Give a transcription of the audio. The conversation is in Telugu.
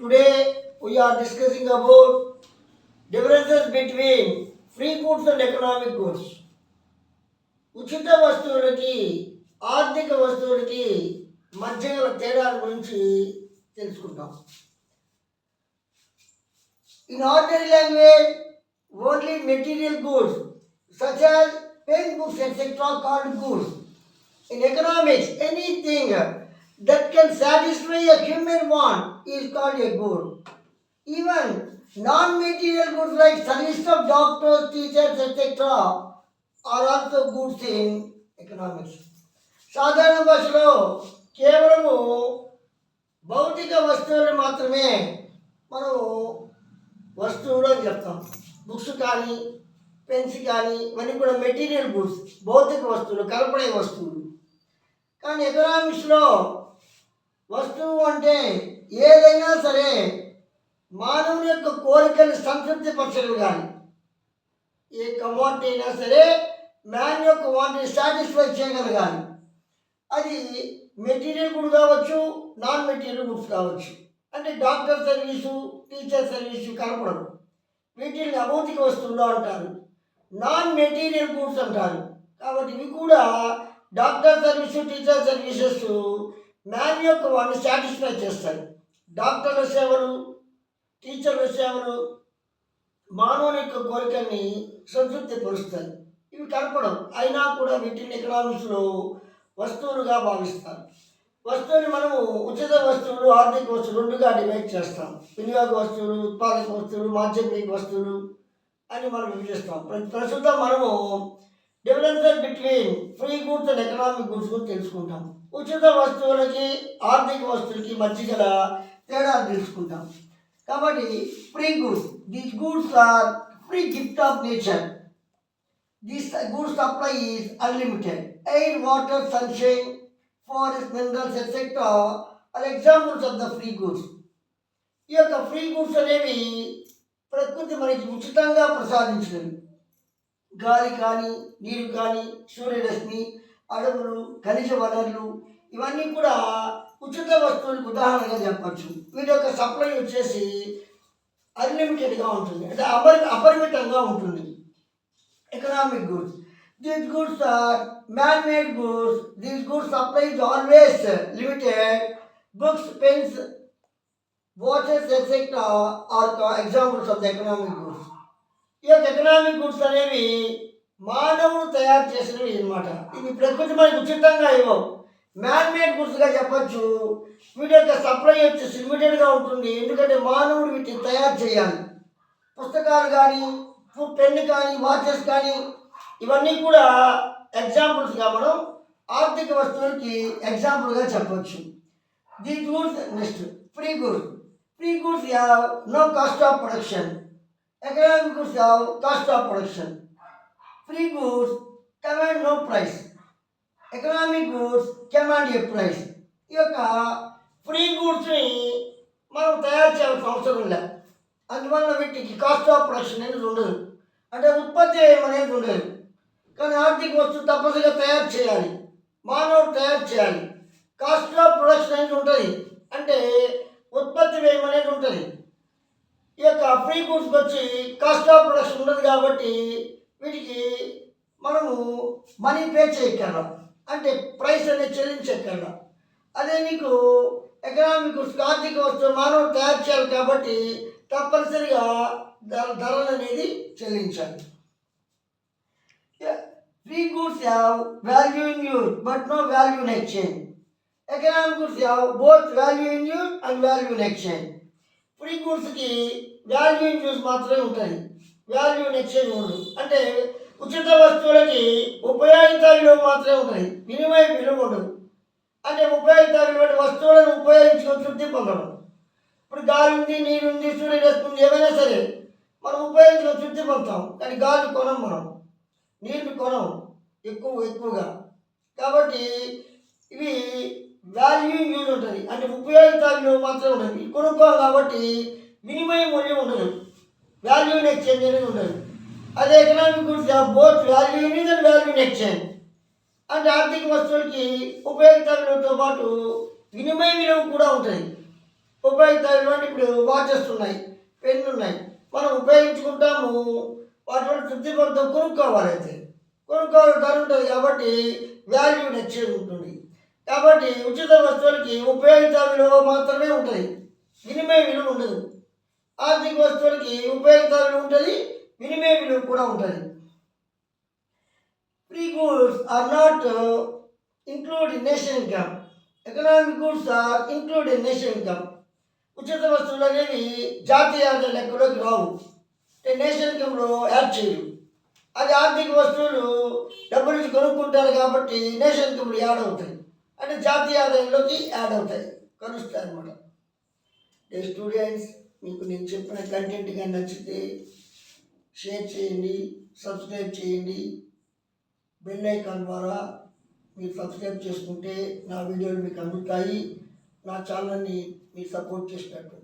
Today we are discussing about differences between free goods and economic goods. ఉచిత వస్తువులకి ఆర్థిక వస్తువులకి మధ్య గల తేడాల గురించి తెలుసుకుంటాం in ordinary language only material goods such as pen books etcetera called goods In economics, anything that can satisfy a human want is called a good. Even non-material goods like service of doctors, teachers, etc. are also goods in economics. సాధారణ భాషలో కేవలము భౌతిక వస్తువులు మాత్రమే మనము వస్తువులు అని చెప్తాం బుక్స్ కానీ పెన్స్ కానీ ఇవన్నీ కూడా మెటీరియల్ గుడ్స్ భౌతిక వస్తువులు కలపడే వస్తువులు కానీ ఎకనామిక్స్లో వస్తువు అంటే ఏదైనా సరే మానవుని యొక్క కోరికలు సంతృప్తి పరచగలగాలి ఏ కమోడిటీ అయినా సరే మ్యాన్ యొక్క వాటిని సాటిస్ఫై చేయగలగాలి. అది మెటీరియల్ గుడ్ కావచ్చు నాన్ మెటీరియల్ గుడ్స్ కావచ్చు. అంటే డాక్టర్ సర్వీసు టీచర్ సర్వీసు కనపడదు. వీటిని అభౌతిక వస్తువులు అంటారు. నాన్ మెటీరియల్ గుడ్స్ అంటారు. కాబట్టి ఇవి కూడా doctor service teacher services man యొక్క వాడిని సాటిస్ఫై చేస్తాడు. డాక్టర్ల సేవలు టీచర్ల సేవలు మానవుని యొక్క కోరికల్ని సంతృప్తి పరుస్తాయి ఇవి కనపడం అయినా కూడా వీటిని ఎకనామిక్స్లో వస్తువులుగా భావిస్తారు. వస్తువుని మనము ఉచిత వస్తువులు ఆర్థిక వస్తువులు రెండుగా డివైడ్ చేస్తాం. వినియోగ వస్తువులు ఉత్పాదక వస్తువులు మాధ్యమిక వస్తువులు అని మనం విభజిస్తాం. ప్రస్తుతం మనము differences between free goods and economic goods గురించి తెలుసుకుంటాం. ఉచిత వస్తువులకి ఆర్థిక వస్తువులకి మధ్య గల తేడాలు తెలుసుకుంటాం. కాబట్టి free goods these goods are free gift of nature this goods supply is unlimited air water sunshine forest minerals etcetera are examples of the free goods ఈ యొక్క ఫ్రీ గూడ్స్ అనేవి ప్రకృతి మనకి ఉచితంగా ప్రసాదించినవి గాలి కానీ నీరు కానీ సూర్యరశ్మి అడవులు ఖనిజ వనరులు ఇవన్నీ కూడా ఉచిత వస్తువులకు ఉదాహరణగా చెప్పచ్చు. వీటి యొక్క సప్లై వచ్చేసి అన్లిమిటెడ్గా ఉంటుంది. అంటే అపరి అపరిమితంగా ఉంటుంది. Economic goods these goods are man made goods these goods supply is always limited books pens watches etcetera are examples of the economic goods ఈ యొక్క ఎకనామిక్ గుడ్స్ అనేవి మానవుడు తయారు చేసినవి అనమాట ఇవి ప్రకృతి మనకి ఉచితంగా ఇవ్వవు మ్యాన్ మేడ్ గుడ్స్గా చెప్పచ్చు. వీటి యొక్క సప్లై వచ్చేసి లిమిటెడ్గా ఉంటుంది. ఎందుకంటే మానవుడు వీటిని తయారు చేయాలి. పుస్తకాలు కానీ పెన్ కానీ వాచెస్ కానీ ఇవన్నీ కూడా ఎగ్జాంపుల్స్గా మనం ఆర్థిక వస్తువులకి ఎగ్జాంపుల్గా చెప్పవచ్చు the goods next. Free goods free goods are no cost of production. Economic goods have cost of production. Free goods command no price. Economic goods command a price ఈ యొక్క ఫ్రీ గూడ్స్ని మనం తయారు చేయాల్సిన అవసరం లేదు అందువల్ల వీటికి కాస్ట్ ఆఫ్ ప్రొడక్షన్ అనేది ఉండదు. అంటే ఉత్పత్తి వ్యయం అనేది ఉండదు. కానీ ఆర్థిక వస్తువు తప్పనిసరిగా తయారు చేయాలి. మానవుడు తయారు చేయాలి. కాస్ట్ ఆఫ్ ప్రొడక్షన్ అనేది ఉంటుంది. అంటే ఉత్పత్తి వ్యయం అనేది ఉంటుంది ఈ యొక్క ఫ్రీ వచ్చి కాస్ట్ ఆఫ్ ప్రొడక్షన్ ఉండదు కాబట్టి వీటికి మనము మనీ పే చేయగలం అంటే ప్రైస్ అనేది చెల్లించగలం అదే మీకు ఎకనామిక్ ఆర్థిక వస్తువు మానవ తయారు చేయాలి కాబట్టి తప్పనిసరిగా ధర ధరలు అనేది చెల్లించాలి. Free goods have value in use but no value in exchange economic goods have both value in use and value in exchange free గుడ్స్కి value in మాత్రమే ఉంటాయి. వాల్యూ నెక్స్ట్ ఎక్స్చేంజ్ ఉండదు అంటే ఉచిత వస్తువులకి ఉపయోగిత విలువ మాత్రమే ఉంటాయి. వినిమయ విలువ ఉండదు. అంటే ఉపయోగిత విలువ వస్తువులను ఉపయోగించుకొని తృప్తి పొందడం. ఇప్పుడు గాలి ఉంది నీరు ఉంది సూర్యరశ్మి ఉంది ఏమైనా సరే మనం ఉపయోగించుకొని తృప్తి పొందుతాం. కానీ గాలి కొనం మనం. నీరుని కొనం ఎక్కువ ఎక్కువగా. కాబట్టి ఇవి వాల్యూ యూజ్ ఉంటుంది అంటే ఉపయోగిత విలువ మాత్రమే ఉంటుంది ఇది కొనుక్కోవాలి కాబట్టి మినిమం మూల్యం ఉండదు. వాల్యూ ఇన్ ఎక్స్చేంజ్ అనేది ఉండదు. అదే economic goods both value in and value in exchange అంటే ఆర్థిక వస్తువులకి ఉపయోగిత విలువతో పాటు వినిమయ విలువ కూడా ఉంటుంది ఉపయోగితమైనటువంటి ఇప్పుడు వాచెస్ ఉన్నాయి పెన్ను ఉన్నాయి. మనం ఉపయోగించుకుంటాము వాటి వల్ల తృప్తి పడుతూ కొనుక్కోవాలి అయితే. కొనుక్కోవాలి ధర ఉంటుంది కాబట్టి వాల్యూ ఎక్స్చేంజ్ ఉంటుంది. కాబట్టి ఉచిత వస్తువులకి ఉపయోగిత విలువ మాత్రమే ఉంటుంది. వినిమయ విలువ ఉండదు. ఆర్థిక వస్తువులకి ఉపయోగకరం ఉంటుంది? వినిమయ విలువ కూడా ఉంటుంది. Free goods are not include in nation income economic goods are include in nation income ఉచిత వస్తువులు అనేవి జాతీయ ఆదాయ లెక్కలోకి రావు. అంటే నేషనల్ ఇన్కంలో యాడ్ చేయరు. అది ఆర్థిక వస్తువులు డబ్బు నుంచి కొనుక్కుంటారు కాబట్టి నేషనల్ ఇన్కంలో యాడ్ అవుతాయి. అంటే జాతీయ ఆదాయంలోకి యాడ్ అవుతాయి. కలుస్తాయి అనమాట ఏ స్టూడెంట్స్ మీకు నేను చెప్పిన కంటెంట్ కానీ నచ్చితే షేర్ చేయండి సబ్స్క్రైబ్ చేయండి. బెల్ ఐకాన్ ద్వారా మీరు సబ్స్క్రైబ్ చేసుకుంటే నా వీడియోలు మీకు అందుతాయి. నా ఛానల్ని మీరు సపోర్ట్ చేసినట్టు.